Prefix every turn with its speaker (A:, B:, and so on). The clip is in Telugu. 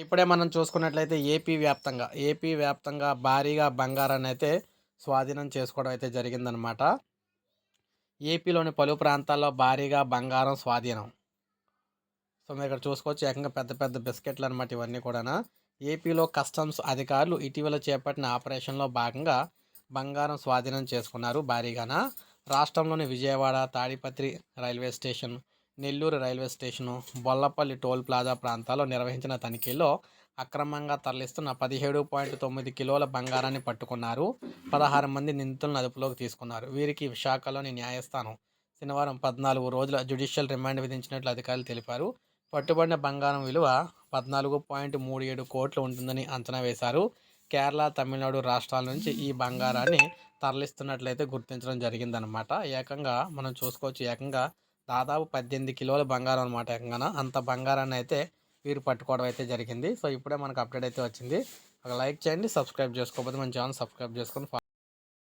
A: ఇప్పుడే మనం చూసుకున్నట్లయితే ఏపీ వ్యాప్తంగా ఏపీ వ్యాప్తంగా భారీగా బంగారాన్ని అయితే స్వాధీనం చేసుకోవడం అయితే జరిగిందనమాట ఏపీలోని పలు ప్రాంతాల్లో భారీగా బంగారం స్వాధీనం. సో మీరు ఇక్కడ చూసుకోవచ్చు ఏకంగా పెద్ద పెద్ద బిస్కెట్లు అనమాట ఇవన్నీ కూడా ఏపీలో కస్టమ్స్ అధికారులు ఇటీవల చేపట్టిన ఆపరేషన్లో భాగంగా బంగారం స్వాధీనం చేసుకున్నారు భారీగాన. రాష్ట్రంలోని Vijayawada Tadipatri railway station Nellore railway station Bollapalli toll plaza ప్రాంతాల్లో నిర్వహించిన తనిఖీల్లో అక్రమంగా తరలిస్తున్న పదిహేడు పాయింట్ తొమ్మిది కిలోల బంగారాన్ని పట్టుకున్నారు. పదహారు మంది నిందితులను అదుపులోకి తీసుకున్నారు. వీరికి విశాఖలోని న్యాయస్థానం శనివారం పద్నాలుగు రోజుల జ్యుడిషియల్ రిమాండ్ విధించినట్లు అధికారులు తెలిపారు. పట్టుబడిన బంగారం విలువ పద్నాలుగు పాయింట్ మూడు ఏడు కోట్లు ఉంటుందని అంచనా వేశారు. కేరళ తమిళనాడు రాష్ట్రాల నుంచి ఈ బంగారాన్ని తరలిస్తున్నట్లయితే గుర్తించడం జరిగిందనమాట ఏకంగా మనం చూసుకోవచ్చు ఏకంగా దాదాపు పద్దెనిమిది కిలోల బంగారం అనమాట ఏకంగా అంత బంగారాన్ని అయితే వీరు పట్టుకోవడం అయితే జరిగింది. సో ఇప్పుడే మనకు అప్డేట్ అయితే వచ్చింది. ఒక లైక్ చేయండి సబ్స్క్రైబ్ చేసుకోకపోతే మన ఛానల్ సబ్స్క్రైబ్ చేసుకొని